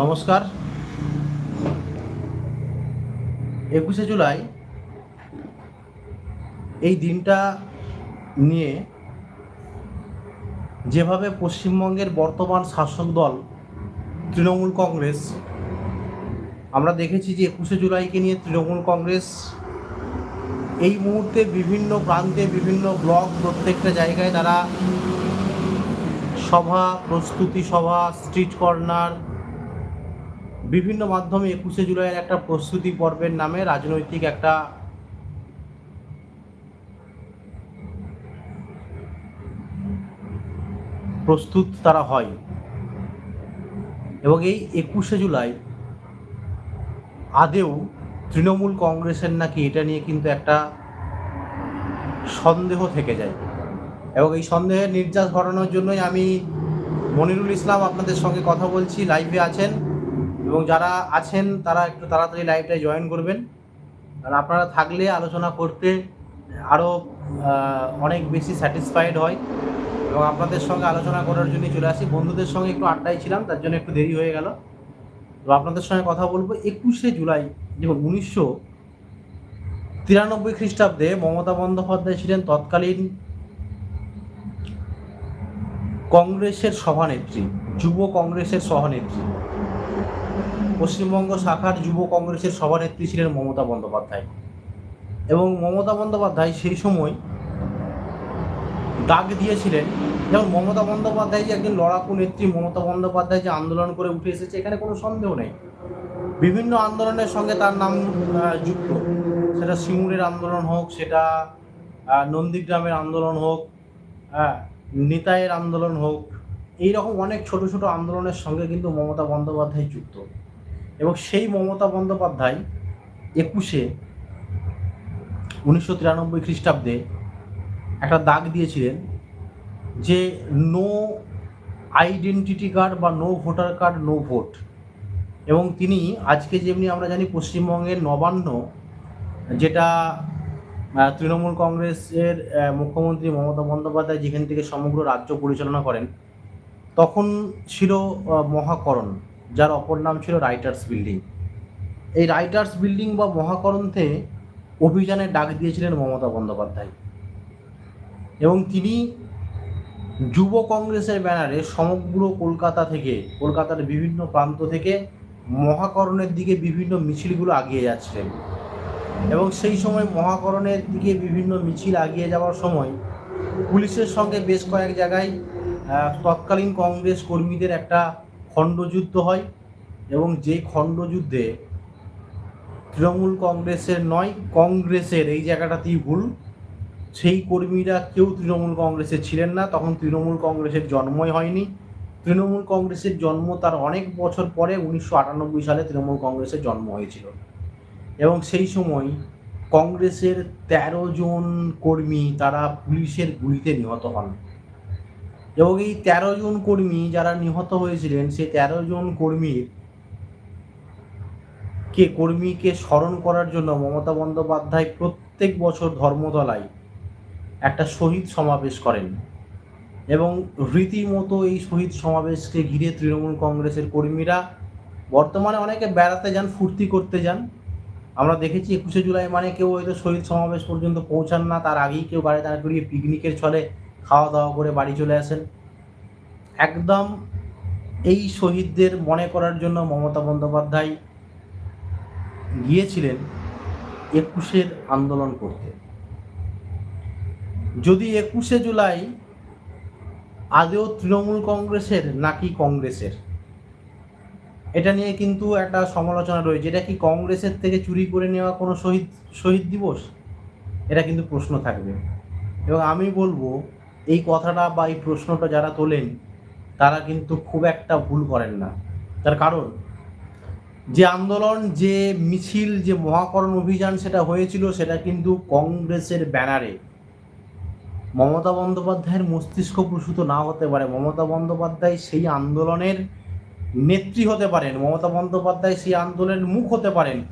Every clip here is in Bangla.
নমস্কার। একুশে জুলাই এই দিনটা নিয়ে যেভাবে পশ্চিমবঙ্গের বর্তমান শাসক দল তৃণমূল কংগ্রেস, আমরা দেখেছি যে একুশে জুলাইকে নিয়ে তৃণমূল কংগ্রেস এই মুহূর্তে বিভিন্ন প্রান্তে বিভিন্ন ব্লক প্রত্যেকটা জায়গায় তারা সভা, প্রস্তুতি সভা, স্ট্রিট কর্নার বিভিন্ন মাধ্যমে একুশে জুলাইয়ের একটা প্রস্তুতি পর্বের নামে রাজনৈতিক একটা প্রস্তুত তারা হয়। এবং এই একুশে জুলাই আদেও তৃণমূল কংগ্রেসের নাকি এটা নিয়ে কিন্তু একটা সন্দেহ থেকে যায়। এবং এই সন্দেহের নির্যাস ঘটানোর জন্যই আমি মনিরুল ইসলাম আপনাদের সঙ্গে কথা বলছি লাইভে আছেন। এবং যারা আছেন, তারা একটু তাড়াতাড়ি লাইভটায় জয়েন করবেন। আর আপনারা থাকলে আলোচনা করতে আরও অনেক বেশি স্যাটিসফাইড হয়। এবং আপনাদের সঙ্গে আলোচনা করার জন্য চলে আসি। বন্ধুদের সঙ্গে একটু আড্ডায় ছিলাম, তার জন্য একটু দেরি হয়ে গেল। তো আপনাদের সঙ্গে কথা বলব। একুশে জুলাই, দেখুন, উনিশশো তিরানব্বই খ্রিস্টাব্দে মমতা বন্দ্যোপাধ্যায় ছিলেন তৎকালীন কংগ্রেসের সভানেত্রী, যুব কংগ্রেসের সভানেত্রী। পশ্চিমবঙ্গ শাখার যুব কংগ্রেসের সভানেত্রী ছিলেন মমতা বন্দ্যোপাধ্যায়। এবং মমতা বন্দ্যোপাধ্যায় সেই সময় ডাক দিয়েছিলেন। যেমন মমতা বন্দ্যোপাধ্যায় যে একজন লড়াকু নেত্রী, মমতা বন্দ্যোপাধ্যায় যে আন্দোলন করে উঠে এসেছে, এখানে কোনো সন্দেহ নেই। বিভিন্ন আন্দোলনের সঙ্গে তার নাম যুক্ত। সেটা সিঙ্গুরের আন্দোলন হোক, সেটা নন্দীগ্রামের আন্দোলন হোক হ্যাঁ নিতাইয়ের আন্দোলন হোক এই রকম অনেক ছোট ছোট আন্দোলনের সঙ্গে কিন্তু মমতা বন্দ্যোপাধ্যায় যুক্ত। এবং সেই মমতা বন্দ্যোপাধ্যায় একুশে উনিশশো তিরানব্বই খ্রিস্টাব্দে একটা দাগ দিয়েছিলেন যে নো আইডেন্টিটি কার্ড বা no voter card no vote এবং তিনি আজকে যেমনি আমরা জানি পশ্চিমবঙ্গের নবান্ন, যেটা তৃণমূল কংগ্রেসের মুখ্যমন্ত্রী মমতা বন্দ্যোপাধ্যায় যেখান থেকে সমগ্র রাজ্য পরিচালনা করেন, তখন ছিল মহাকরণ। যার অপর নাম ছিল রাইটার্স বিল্ডিং। এই রাইটার্স বিল্ডিং বা মহাকরণতে অভিযানে ডাক দিয়েছিলেন মমতা বন্দ্যোপাধ্যায়। এবং তিনি যুব কংগ্রেসের ব্যানারে সমগ্র কলকাতা থেকে, কলকাতার বিভিন্ন প্রান্ত থেকে মহাকরণের দিকে বিভিন্ন মিছিলগুলো আগিয়ে যাচ্ছিলেন। এবং সেই সময় মহাকরণের দিকে বিভিন্ন মিছিল আগিয়ে যাওয়ার সময় পুলিশের সঙ্গে বেশ কয়েক জায়গায় তৎকালীন কংগ্রেস কর্মীদের একটা খণ্ডযুদ্ধ হয় এবং যেই খণ্ডযুদ্ধে তৃণমূল কংগ্রেসের নয়, কংগ্রেসের এই জায়গাটাতেই ভুল। সেই কর্মীরা কেউ তৃণমূল কংগ্রেসে ছিলেন না, তখন তৃণমূল কংগ্রেসের জন্মই হয়নি। তৃণমূল কংগ্রেসের জন্ম তার অনেক বছর পরে উনিশশো আটানব্বই সালে তৃণমূল কংগ্রেসের জন্ম হয়েছিল। এবং সেই সময় কংগ্রেসের তেরো জন কর্মী তারা পুলিশের গুলিতে নিহত হন। এবং এই তেরো জন কর্মী যারা নিহত হয়েছিলেন, সেই তেরো জন কর্মীর কে কর্মীকে স্মরণ করার জন্য মমতা বন্দ্যোপাধ্যায় প্রত্যেক বছর ধর্মতলায় একটা শহীদ সমাবেশ করেন এবং রীতিমতো এই শহীদ সমাবেশকে ঘিরে তৃণমূল কংগ্রেসের কর্মীরা বর্তমানে অনেকে বেড়াতে যান, ফুর্তি করতে যান। আমরা দেখেছি একুশে জুলাই মানে কেউ হয়তো শহীদ সমাবেশ পর্যন্ত পৌঁছান না, তার আগেই কেউ গাড়ি দাঁড় করিয়ে পিকনিকের ছলে খাওয়া দাওয়া করে বাড়ি চলে আসেন। একদম এই শহীদদের মনে করার জন্য মমতা বন্দ্যোপাধ্যায় গিয়েছিলেন একুশের আন্দোলন করতে। যদি একুশে জুলাই আদেও তৃণমূল কংগ্রেসের নাকি কংগ্রেসের? এটা নিয়ে কিন্তু একটা সমালোচনা রয়েছে। এটা কি কংগ্রেসের থেকে চুরি করে নেওয়া কোনো শহীদ শহীদ দিবস? এটা কিন্তু প্রশ্ন থাকবে। এবং আমি বলব এই কথাটা বা এই প্রশ্নটা যারা তোলেন, তারা কিন্তু খুব একটা ভুল করেন না। তার কারণ, যে আন্দোলন, যে মিছিল, যে মহাকরণ অভিযান সেটা হয়েছিল, সেটা কিন্তু কংগ্রেসের ব্যানারে। মমতা বন্দ্যোপাধ্যায়ের মস্তিষ্ক প্রসূত না হতে পারে। মমতা বন্দ্যোপাধ্যায় সেই আন্দোলনের নেত্রী হতে পারেন। মমতা বন্দ্যোপাধ্যায় সেই আন্দোলনের মুখ হতে পারেন।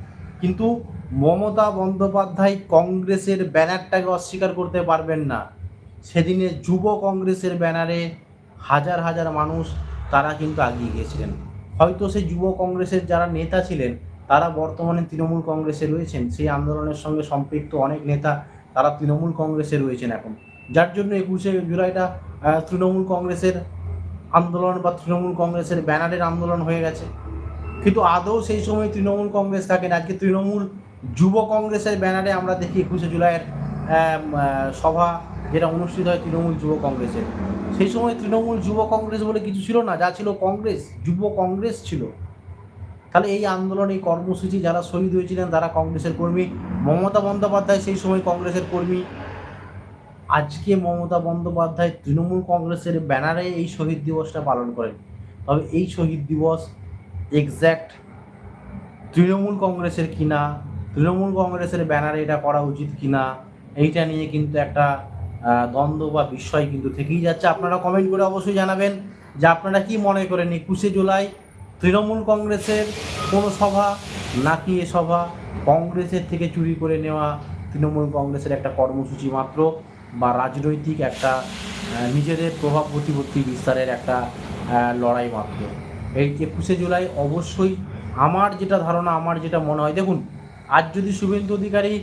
কিন্তু মমতা বন্দ্যোপাধ্যায় কংগ্রেসের ব্যানারটাকে অস্বীকার করতে পারবেন না। সেদিনে যুব কংগ্রেসের ব্যানারে হাজার হাজার মানুষ তারা কিন্তু আগিয়ে গিয়েছিলেন। হয়তো সেই যুব কংগ্রেসের যারা নেতা ছিলেন, তারা বর্তমানে তৃণমূল কংগ্রেসে রয়েছেন। সেই আন্দোলনের সঙ্গে সম্পৃক্ত অনেক নেতা তারা তৃণমূল কংগ্রেসে রয়েছেন এখন। যার জন্য একুশে জুলাইটা তৃণমূল কংগ্রেসের আন্দোলন বা তৃণমূল কংগ্রেসের ব্যানারের আন্দোলন হয়ে গেছে। কিন্তু আদৌ সেই সময় তৃণমূল কংগ্রেস থাকেন আজকে তৃণমূল যুব কংগ্রেসের ব্যানারে আমরা দেখি একুশে জুলাইয়ের সভা যেটা অনুষ্ঠিত হয় তৃণমূল যুব কংগ্রেসের। সেই সময় তৃণমূল যুব কংগ্রেস বলে কিছু ছিল না, যা ছিল কংগ্রেস, যুব কংগ্রেস ছিল। তাহলে এই আন্দোলন, এই কর্মসূচি যারা শহীদ হয়েছিলেন, তারা কংগ্রেসের কর্মী। মমতা বন্দ্যোপাধ্যায় সেই সময় কংগ্রেসের কর্মী। আজকে মমতা বন্দ্যোপাধ্যায় তৃণমূল কংগ্রেসের ব্যানারে এই শহীদ দিবসটা পালন করেন। তবে এই শহীদ দিবস এক্স্যাক্ট তৃণমূল কংগ্রেসের কিনা, তৃণমূল কংগ্রেসের ব্যানারে এটা করা উচিত কিনা, এইটা নিয়ে কিন্তু একটা দ্বন্দ্ব বা বিষয় কিন্তু থেকেই যাচ্ছে। আপনারা কমেন্ট করে অবশ্যই জানাবেন যে আপনারা কি মনে করেন একুশে জুলাই তৃণমূল কংগ্রেসের কোনো সভা নাকি এ সভা কংগ্রেসের থেকে চুরি করে নেওয়া তৃণমূল কংগ্রেসের একটা কর্মসূচি মাত্র বা রাজনৈতিক একটা নিজেদের প্রভাব প্রতিপত্তি বিস্তারের একটা লড়াই মাত্র। এই একুশে জুলাই অবশ্যই আমার যেটা ধারণা, আমার যেটা মনে হয়, দেখুন, আজ যদি শুভেন্দু অধিকারী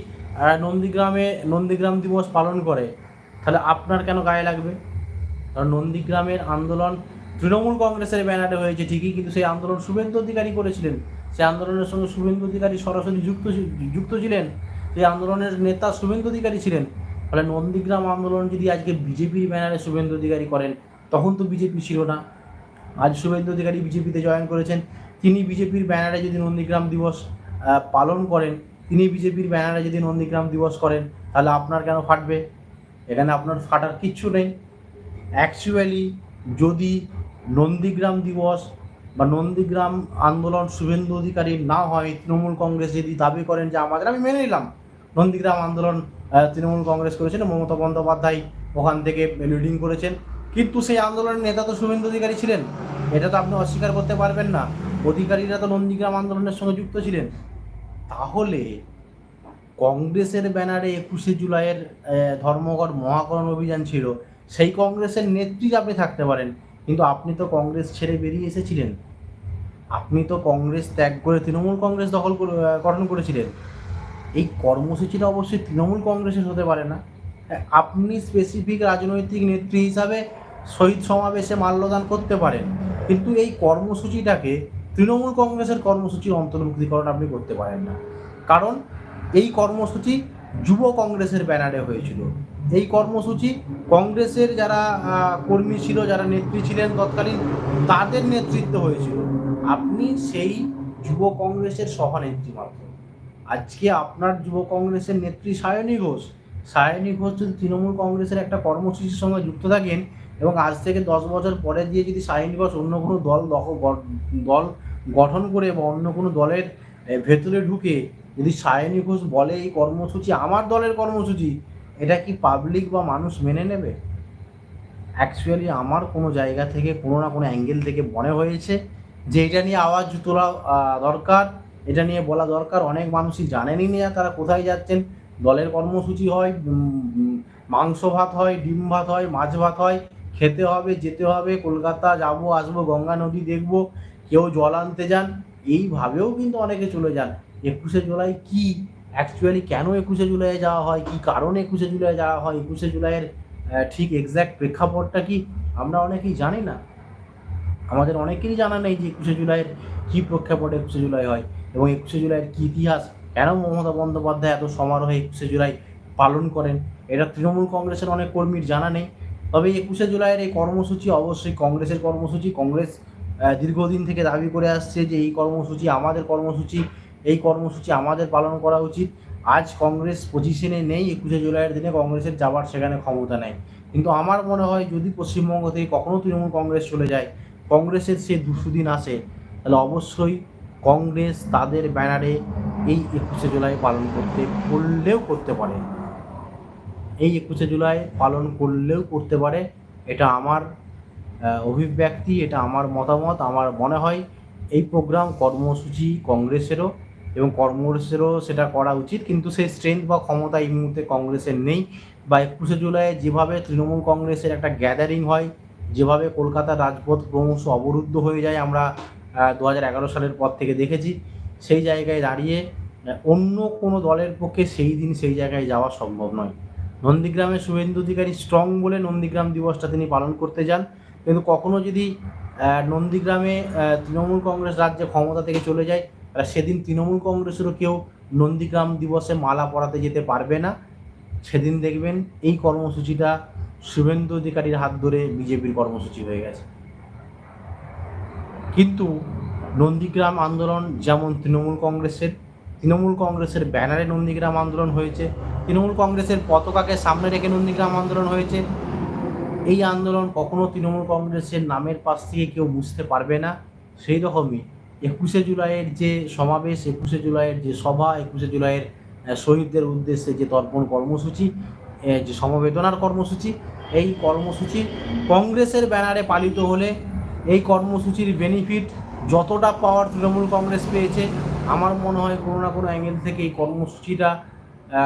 নন্দীগ্রামে, নন্দীগ্রাম দিবস পালন করে তাহলে আপনার কেন গায়ে লাগবে? কারণ নন্দীগ্রামের আন্দোলন তৃণমূল কংগ্রেসের ব্যানারে হয়েছে ঠিকই, কিন্তু সেই আন্দোলন শুভেন্দু অধিকারী করেছিলেন। সেই আন্দোলনের সঙ্গে শুভেন্দু অধিকারী সরাসরি যুক্ত যুক্ত ছিলেন। সেই আন্দোলনের নেতা শুভেন্দু অধিকারী ছিলেন। ফলে নন্দীগ্রাম আন্দোলন যদি আজকে বিজেপির ব্যানারে শুভেন্দু অধিকারী করেন, তখন তো বিজেপি ছিল না। আজ শুভেন্দু অধিকারী বিজেপিতে জয়েন করেছেন। তিনি বিজেপির ব্যানারে যদি নন্দীগ্রাম দিবস পালন করেন, তিনি বিজেপির ব্যানারে যদি নন্দীগ্রাম দিবস করেন, তাহলে আপনার কেন ফাটবে? এখানে আপনার ফাটার কিচ্ছু নেই। অ্যাকচুয়ালি যদি নন্দীগ্রাম দিবস বা নন্দীগ্রাম আন্দোলন শুভেন্দু অধিকারী না হয়, তৃণমূল কংগ্রেস যদি দাবি করেন যে আমাদের, আমি মেনে নিলাম। নন্দীগ্রাম আন্দোলন তৃণমূল কংগ্রেস করেছেন, মমতা বন্দ্যোপাধ্যায় ওখান থেকে লিডিং করেছেন। কিন্তু সেই আন্দোলনের নেতা তো শুভেন্দু অধিকারী ছিলেন। এটা তো আপনি অস্বীকার করতে পারবেন না। অধিকারীরা তো নন্দীগ্রাম আন্দোলনের সঙ্গে যুক্ত ছিলেন। তাহলে কংগ্রেসের ব্যানারে একুশে জুলাইয়ের ধর্মঘট মহাকরণ অভিযান ছিল, সেই কংগ্রেসের নেত্রী আপনি থাকতে পারেন। কিন্তু আপনি তো কংগ্রেস ছেড়ে বেরিয়ে এসেছিলেন। আপনি তো কংগ্রেস ত্যাগ করে তৃণমূল কংগ্রেস দখল গঠন করেছিলেন। এই কর্মসূচিটা অবশ্যই তৃণমূল কংগ্রেসের হতে পারে না। আপনি স্পেসিফিক রাজনৈতিক নেত্রী হিসাবে শহীদ সমাবেশে মাল্যদান করতে পারেন। কিন্তু এই কর্মসূচিটাকে তৃণমূল কংগ্রেসের কর্মসূচির অন্তর্ভুক্তিকরণ আপনি করতে পারেন না। কারণ এই কর্মসূচি যুব কংগ্রেসের ব্যানারে হয়েছিল। এই কর্মসূচি কংগ্রেসের যারা কর্মী ছিল, যারা নেত্রী ছিলেন তৎকালীন, তাদের নেতৃত্ব হয়েছিল। আপনি সেই যুব কংগ্রেসের সভানেত্রী মাত্র। আজকে আপনার যুব কংগ্রেসের নেত্রী সায়নী ঘোষ। সায়নী ঘোষ যদি তৃণমূল কংগ্রেসের একটা কর্মসূচির সঙ্গে যুক্ত থাকেন এবং আজ থেকে দশ বছর পরে দিয়ে যদি সায়নী ঘোষ অন্য কোনো দল দল গঠন করে বা অন্য কোনো দলের ভেতরে ঢুকে যদি সায়নী ঘোষ বলে এই কর্মসূচি, আমার দলের কর্মসূচি, এটা কি পাবলিক বা মানুষ মেনে নেবে? অ্যাকচুয়ালি আমার কোনো জায়গা থেকে কোনো না কোনো অ্যাঙ্গেল থেকে মনে হয়েছে যে এটা নিয়ে আওয়াজ তোলা দরকার, এটা নিয়ে বলা দরকার। অনেক মানুষই জানেনই না তারা কোথায় যাচ্ছেন। দলের কর্মসূচি হয় মাংস ভাত হয়, ডিম ভাত হয়, মাছ ভাত হয়, খেতে হবে, যেতে হবে, কলকাতা যাব, আসব, গঙ্গা নদী দেখব, কেউ জল আনতে যান, এইভাবেও কিন্তু অনেকে চলে যান। একুশে জুলাই কি? অ্যাকচুয়ালি কেন একুশে জুলাইয়ে যাওয়া হয়? কি কারণে একুশে জুলাই যাওয়া হয়? একুশে জুলাইয়ের ঠিক এক্স্যাক্ট প্রেক্ষাপটটা কি আমরা অনেকেই জানি না। আমাদের অনেকেরই জানা নেই যে একুশে জুলাইয়ের কী প্রেক্ষাপট একুশে জুলাই হয় এবং একুশে জুলাইয়ের কী ইতিহাস। কেন মমতা বন্দ্যোপাধ্যায় এত সমারোহে একুশে জুলাই পালন করেন? এটা তৃণমূল কংগ্রেসের অনেক কর্মীর জানা নেই। তবে একুশে জুলাইয়ের এই কর্মসূচি অবশ্যই কংগ্রেসের কর্মসূচি। কংগ্রেস দীর্ঘদিন থেকে দাবি করে আসছে যে এই কর্মসূচি, আমাদের কর্মসূচি এই কর্মসূচি আমাদের পালন করা উচিত। আজ কংগ্রেস পজিশনে নেই, একুশে জুলাইয়ের দিনে কংগ্রেসের যাওয়ার সেখানে ক্ষমতা নেই। কিন্তু আমার মনে হয় যদি পশ্চিমবঙ্গ থেকে কখনো তৃণমূল কংগ্রেস চলে যায়, কংগ্রেসের সে দুশুদিন আসে, তাহলে অবশ্যই কংগ্রেস তাদের ব্যানারে এই একুশে জুলাই পালন করতে, করলেও করতে পারে। এই একুশে জুলাই পালন করলেও করতে পারে, এটা আমার অভিব্যক্তি, এটা আমার মতামত, আমার মনে হয়। এই প্রোগ্রাম কর্মসূচি কংগ্রেসেরও এবং কংগ্রেসেরও সেটা করা উচিত, কিন্তু সেই স্ট্রেংথ বা ক্ষমতা এই মুহূর্তে কংগ্রেসের নেই। বা একুশে জুলাই যেভাবে তৃণমূল কংগ্রেসের একটা গ্যাদারিং হয়, যেভাবে কলকাতার রাজপথ ক্রমশ অবরুদ্ধ হয়ে যায়, আমরা দু হাজার এগারো সালের পর থেকে দেখেছি, সেই জায়গায় দাঁড়িয়ে অন্য কোনো দলের পক্ষে সেই দিন সেই জায়গায় যাওয়া সম্ভব নয়। নন্দীগ্রামে শুভেন্দু অধিকারী স্ট্রং বলে নন্দীগ্রাম দিবসটা তিনি পালন করতে যান। কিন্তু কখনো যদি নন্দীগ্রামে তৃণমূল কংগ্রেস রাজ্যে ক্ষমতা থেকে চলে যায় তাহলে সেদিন তৃণমূল কংগ্রেসেরও কেউ নন্দীগ্রাম দিবসে মালা পরাতে যেতে পারবে না। সেদিন দেখবেন এই কর্মসূচিটা শুভেন্দু অধিকারীর হাত ধরে বিজেপির কর্মসূচি হয়ে গেছে। কিন্তু নন্দীগ্রাম আন্দোলন যেমন তৃণমূল কংগ্রেসের তৃণমূল কংগ্রেসের ব্যানারে নন্দীগ্রাম আন্দোলন হয়েছে, তৃণমূল কংগ্রেসের পতাকাকে সামনে রেখে নন্দীগ্রাম আন্দোলন হয়েছে। এই আন্দোলন কখনো তৃণমূল কংগ্রেসের নামের পাশ থেকে কেউ বুঝতে পারবে না। সেই রকমই একুশে জুলাইয়ের যে সমাবেশ, একুশে জুলাইয়ের যে সভা, একুশে জুলাইয়ের শহীদদের উদ্দেশ্যে যে তর্পণ কর্মসূচি যে সমবেদনার কর্মসূচি, এই কর্মসূচি কংগ্রেসের ব্যানারে পালিত হলে এই কর্মসূচির বেনিফিট যতটা পাওয়ার তৃণমূল কংগ্রেস পেয়েছে, আমার মনে হয় কোনো না কোনো অ্যাঙ্গেল থেকে এই কর্মসূচিটা